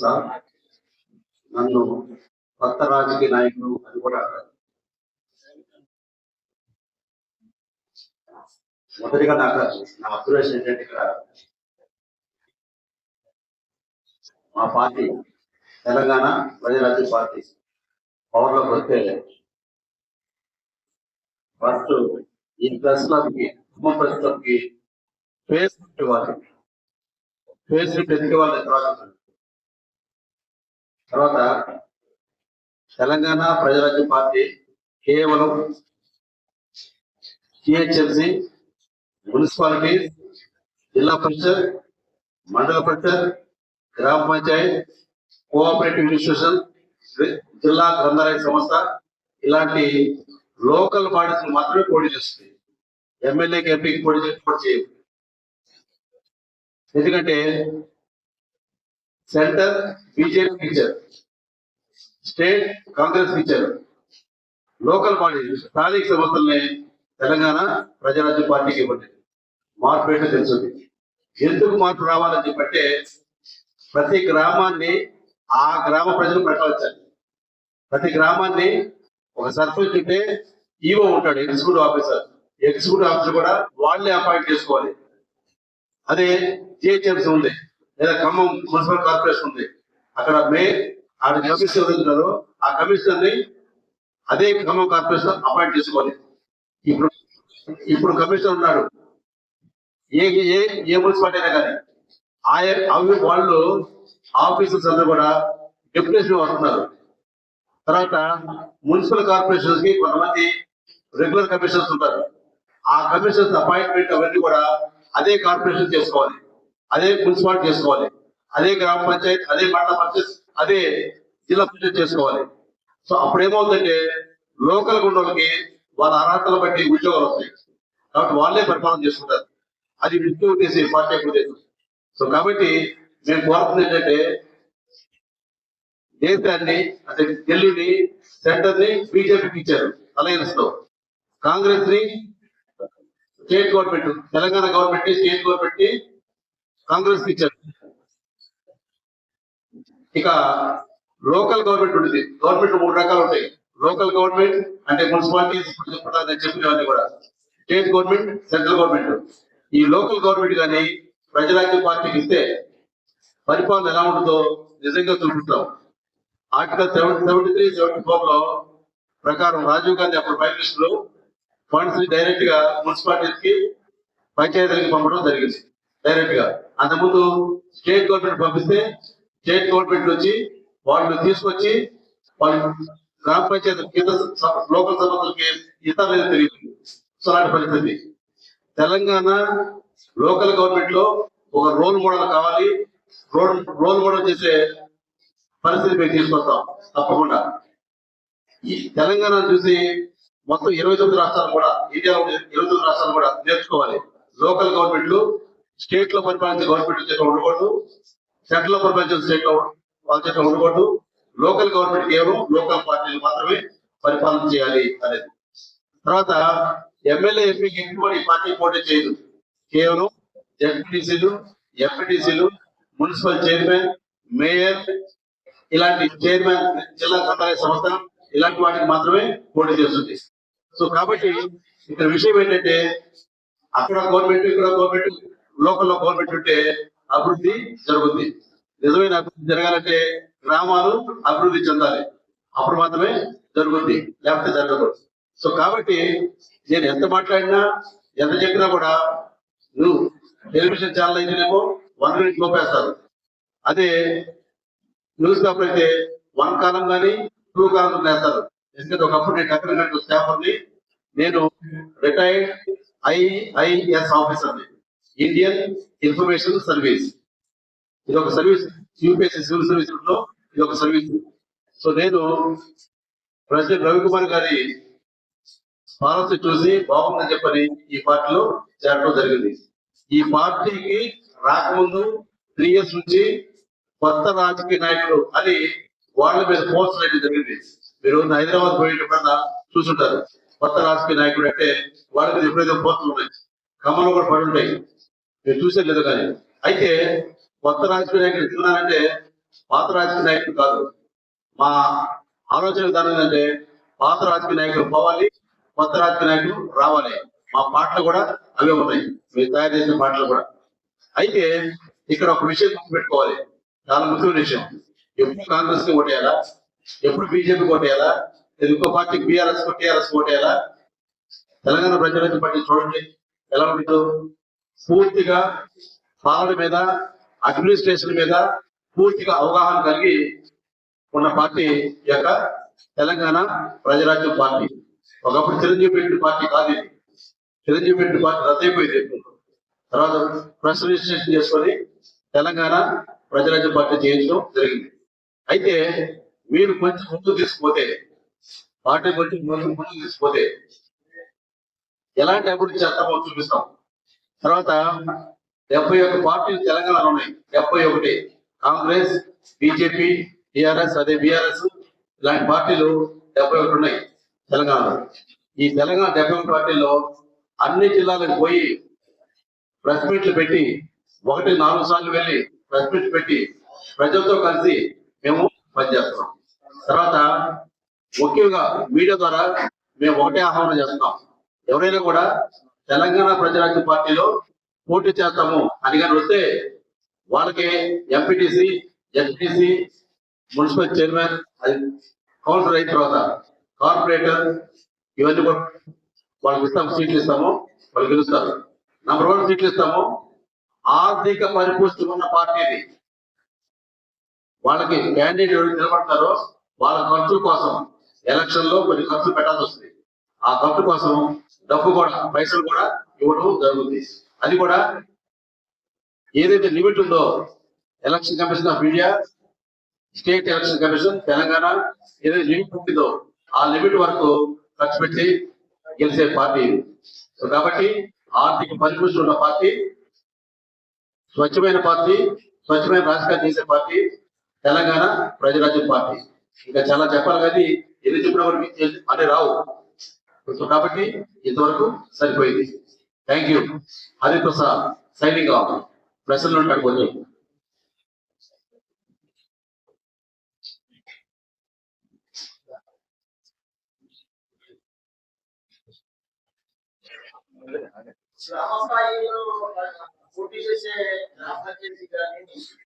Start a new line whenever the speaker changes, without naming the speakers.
Sir నన్ను కొత్త రాజకీయ నాయకుడు అని కూడా మొదటిగా నాకు నా అబ్జర్వేషన్ ఏంటంటే ఇక్కడ మా పార్టీ తెలంగాణ ప్రజారాజ్య పార్టీ పవర్లోకి వస్తే ఫస్ట్ ఈ ప్రెస్ క్లబ్కి ఉమ్మ ప్రెస్ క్లబ్కి ఫేస్ ఇవ్వాలి. ఫేస్ ఎదిగే వాళ్ళ తర్వాత తర్వాత తెలంగాణ ప్రజారాజ్య పార్టీ కేవలం టిహెచ్ఎంసి మున్సిపాలిటీ జిల్లా పరిషత్ మండల పరిషత్ గ్రామ పంచాయత్ కోఆపరేటివ్ ఇన్స్టిట్యూషన్ జిల్లా గ్రంథాలయ సంస్థ ఇలాంటి లోకల్ బాడీస్ మాత్రమే పోటీ చేస్తుంది. ఎమ్మెల్యేకి ఎంపీకి పోటీ చేసి పోటీ ఎందుకంటే సెంటర్ బీజేపీ ఇచ్చారు స్టేట్ కాంగ్రెస్ ఇచ్చారు లోకల్ పార్టీ స్థానిక సంస్థల్ని తెలంగాణ ప్రజారాజ్య పార్టీకి ఇవ్వండి. మార్పు ఏంటో తెలుసుంది. ఎందుకు మార్పు రావాలని చెప్పంటే ప్రతి గ్రామాన్ని ఆ గ్రామ ప్రజలు ప్రకటించాలి. ప్రతి గ్రామాన్ని ఒక సర్పంచ్ ఉంటే ఈవో ఉంటాడు ఎగ్జిక్యూటివ్ ఆఫీసర్. ఎగ్జిక్యూటివ్ ఆఫీసర్ కూడా వాళ్ళే అపాయింట్ చేసుకోవాలి. అదే జిహెచ్ఎంసీ ఉంది. లేదా ఖమ్మం మున్సిపల్ కార్పొరేషన్ ఉంది. అక్కడ మే ఆడ కమిషనర్ ఎవరున్నారో ఆ కమిషనర్ని అదే ఖమ్మం కార్పొరేషన్ అపాయింట్ చేసుకోవాలి ఇప్పుడు ఇప్పుడు కమిషనర్ ఉన్నాడు. ఏ ఏ ఏ మున్సిపాలిటీ అయినా కానీ ఆయా అవి వాళ్ళు ఆఫీసర్స్ అందరూ కూడా డెప్యుటేషన్ వస్తున్నారు. తర్వాత మున్సిపల్ కార్పొరేషన్స్కి కొంతమంది రెగ్యులర్ కమిషనర్స్ ఉంటారు. ఆ కమిషనర్స్ అపాయింట్మెంట్ అవన్నీ కూడా అదే కార్పొరేషన్ చేసుకోవాలి. అదే మున్సిపాలిటీ చేసుకోవాలి. అదే గ్రామ పంచాయత్ అదే మండల పంచాయత్ అదే జిల్లా పంచాయత్ చేసుకోవాలి. సో అప్పుడు ఏమవుతుందంటే లోకల్ గుండోళ్ళకి వాళ్ళ అర్హతలు బట్టి ఉద్యోగాలు వస్తాయి. కాబట్టి వాళ్ళే పరిపాలన చేసుకుంటారు అది విష్ణు చేసే పార్టీ ఉద్దేశం. సో కాబట్టి మేము కోరుతుంది ఏంటంటే దేశాన్ని అంటే ఢిల్లీని సెంటర్ని బీజేపీకి ఇచ్చారు అలయన్స్లో కాంగ్రెస్ని స్టేట్ గవర్నమెంట్ తెలంగాణ గవర్నమెంట్ని స్టేట్ గవర్నమెంట్ని కాంగ్రెస్ ఇచ్చారు. ఇక లోకల్ గవర్నమెంట్ ఉంటుంది. గవర్నమెంట్ మూడు రకాలు ఉంటాయి. లోకల్ గవర్నమెంట్ అంటే మున్సిపాలిటీస్ నేను చెప్పినవన్నీ కూడా. State government central government. ఈ లోకల్ గవర్నమెంట్ కానీ ప్రజారాజ్య పార్టీకి ఇస్తే పరిపాలన ఎలా ఉంటుందో నిజంగా చూపిస్తాం. Article seventy seventy three seventy ఫోర్లో ప్రకారం రాజీవ్ గాంధీ అప్పుడు ప్రైమ్ మినిస్టర్ ఫండ్స్ని డైరెక్ట్గా మున్సిపాలిటీస్కి పంచాయతీలకు పంపడం జరిగింది. డైరెక్ట్గా అంతకుముందు స్టేట్ గవర్నమెంట్ పంపిస్తే స్టేట్ గవర్నమెంట్ వచ్చి వాళ్ళు తీసుకొచ్చి వాళ్ళు గ్రామ పంచాయతీ కింద లోకల్ సంస్థలకి ఇతర తెలియదు. సో అలాంటి పరిస్థితి. తెలంగాణ లోకల్ గవర్నమెంట్లో ఒక రోల్ మోడల్ కావాలి. రోల్ రోల్ మోడల్ చేసే పరిస్థితి మేము తీసుకొస్తాం తప్పకుండా. ఈ తెలంగాణ చూసి మొత్తం ఇరవై తొమ్మిది రాష్ట్రాలు కూడా ఇండియా ఇరవై తొమ్మిది రాష్ట్రాలు కూడా నేర్చుకోవాలి. లోకల్ గవర్నమెంట్లు స్టేట్లో పరిపాలించే గవర్నమెంట్ చేత ఉండకూడదు సెంట్రల్లో పరిపాలించే స్టేట్ వాళ్ళ చేత ఉండకూడదు. లోకల్ గవర్నమెంట్ కేవలం లోకల్ పార్టీలు మాత్రమే పరిపాలన చేయాలి అనేది. తర్వాత ఎమ్మెల్యే ఎంపీకి ఈ పార్టీ పోటీ చేయదు. కేవలం ఎంపీటీసీలు ఎంపీటీసీలు మున్సిపల్ చైర్మన్ మేయర్ ఇలాంటి చైర్మన్ జిల్లా గ్రంథాలయ సంస్థ ఇలాంటి వాటికి మాత్రమే పోటీ చేస్తుంది. సో కాబట్టి ఇక్కడ విషయం ఏంటంటే అక్కడ గవర్నమెంట్ ఇక్కడ గవర్నమెంట్ లోకల్లో గవర్నమెంట్ ఉంటే అభివృద్ధి జరుగుతుంది నిజమైన అభివృద్ధి జరగాలంటే గ్రామాలు అభివృద్ధి చెందాలి. అప్పుడు మాత్రమే జరుగుతుంది లేకపోతే జరగదు సో కాబట్టి నేను ఎంత మాట్లాడినా ఎంత చెప్పినా కూడా నువ్వు టెలివిజన్ ఛానల్ అయితేనేమో వన్ మినిట్ లోపేస్తారు అదే న్యూస్ పేపర్ అయితే వన్ కాలం కానీ టూ కాలం వేస్తారు ఎందుకంటే ఒకప్పుడు నేను టెక్నికల్ స్టాఫర్ని నేను రిటైర్డ్ ఐఐఎస్ ఆఫీసర్ని. ఇండియన్ ఇన్ఫర్మేషన్ సర్వీస్ ఇది ఒక సర్వీస్ యూపీఎస్సీ సివిల్ సర్వీస్లో ఇది ఒక సర్వీస్ సో నేను ప్రెసిడెంట్ రవికుమార్ గారి పాలసీ చూసి బాగుందని చెప్పని ఈ పార్టీలో చేరడం జరిగింది. ఈ పార్టీకి రాకముందు త్రీ ఇయర్స్ నుంచి కొత్త రాజకీయ నాయకులు అని వాళ్ళ మీద పోస్ట్ వేయడం జరిగింది. మీరు హైదరాబాద్ పోయేటప్పుడు చూసుంటారు. కొత్త రాజకీయ నాయకుడు అంటే వాళ్ళ మీద ఎప్పుడైతే పోస్టులు ఉన్నాయి ఖమ్మంలో కూడా పడి ఉంటాయి. మీరు చూసే లేదు కానీ. అయితే కొత్త రాజకీయ నాయకుడు ఎత్తున్నారంటే పాత రాజకీయ నాయకులు కాదు. మా ఆలోచన విధానం ఏంటంటే పాత రాజకీయ నాయకులు పోవాలి కొత్త రాజకీయ నాయకులు రావాలి. మా పాటలు కూడా అవే ఉన్నాయి మీరు తయారు చేసిన పాటలు కూడా. అయితే ఇక్కడ ఒక విషయం గుర్తుపెట్టుకోవాలి. చాలా ముఖ్యమైన విషయం. ఎప్పుడు కాంగ్రెస్కి ఓటేయాలా? ఎప్పుడు బీజేపీ ఓటేయాలా? లేదా ఇంకో పార్టీకి బీఆర్ఎస్ టీఆర్ఎస్ ఓటేయాలా? తెలంగాణ ప్రజల పార్టీ చూడండి ఎలా ఉంటుందో పూర్తిగా పాలన మీద అడ్మినిస్ట్రేషన్ మీద పూర్తిగా అవగాహన కలిగి ఉన్న పార్టీ ఈ యొక్క తెలంగాణ ప్రజారాజ్యం పార్టీ. ఒకప్పుడు చిరంజీవి పెట్టిన పార్టీ కాదు ఇది. చిరంజీవి పెట్టిన పార్టీ రద్దయిపోయింది తర్వాత ప్రెస్ రిజిస్ట్రేషన్ చేసుకొని తెలంగాణ ప్రజారాజ్యం పార్టీ చేయించడం జరిగింది. అయితే మీరు కొంచెం ముందుకు తీసుకుపోతే పార్టీ కొంచెం ముందు ముందుకు తీసుకుపోతే ఎలాంటి అభివృద్ధి చేస్తామో చూపిస్తాం. తర్వాత డెబ్బై ఒక్క పార్టీలు తెలంగాణలో ఉన్నాయి. డెబ్బై ఒకటి. కాంగ్రెస్ బీజేపీ టిఆర్ఎస్ అదే బీఆర్ఎస్ ఇలాంటి పార్టీలు డెబ్బై ఒకటి ఉన్నాయి తెలంగాణలో. ఈ తెలంగాణ డెబ్బై ఒకటి పార్టీల్లో అన్ని జిల్లాలకు పోయి ప్రెస్ మీట్లు పెట్టి ఒకటి నాలుగు సార్లు వెళ్ళి ప్రెస్ మీట్ పెట్టి ప్రజలతో కలిసి మేము పనిచేస్తున్నాం. తర్వాత ముఖ్యంగా మీడియా ద్వారా మేము ఒకటే ఆహ్వానం చేస్తున్నాం. ఎవరైనా కూడా తెలంగాణ ప్రజారాజ్య పార్టీలో పోటీ చేస్తాము. అని కానీ వస్తే వాళ్ళకి ఎంపీటీసీ ఎస్పీసీ మున్సిపల్ చైర్మన్ అది కౌన్సిలర్ అయిన తర్వాత కార్పొరేటర్ ఇవన్నీ కూడా వాళ్ళకి ఇస్తాం సీట్లు ఇస్తాము వాళ్ళు గెలుస్తారు. నంబర్ వన్ సీట్లు ఇస్తాము. ఆర్థిక పరిపుష్టి ఉన్న పార్టీని వాళ్ళకి క్యాండిడేట్ ఎవరు నిలబడతారో వాళ్ళ ఖర్చుల కోసం ఎలక్షన్లో కొన్ని ఖర్చులు పెట్టాల్సి వస్తుంది. ఆ ఖర్చు కోసం డబ్బు కూడా పైసలు కూడా ఇవ్వడం జరుగుతుంది. అది కూడా ఏదైతే లిమిట్ ఉందో election commission of India state election commission Telangana ఏదైతే లిమిట్ ఉంటుందో ఆ లిమిట్ వరకు ఖర్చు పెట్టి గెలిచే పార్టీ. కాబట్టి ఆర్థిక పరిపుష్టి ఉన్న పార్టీ స్వచ్ఛమైన పార్టీ స్వచ్ఛమైన రాజకీయాలు చేసే పార్టీ తెలంగాణ ప్రజరాజ్యం పార్టీ. ఇంకా చాలా చెప్పాలి కానీ ఎన్ని చెప్పిన వరకు అనే రావు. సో కాబట్టి ఇంతవరకు సరిపోయింది. Thank you Hariprasad signing off ప్రశ్నలు ఉంటాడు కొంచెం.
గ్రామ స్థాయిలో పోటీ చేసే గ్రామ పంచాయతీ కానీ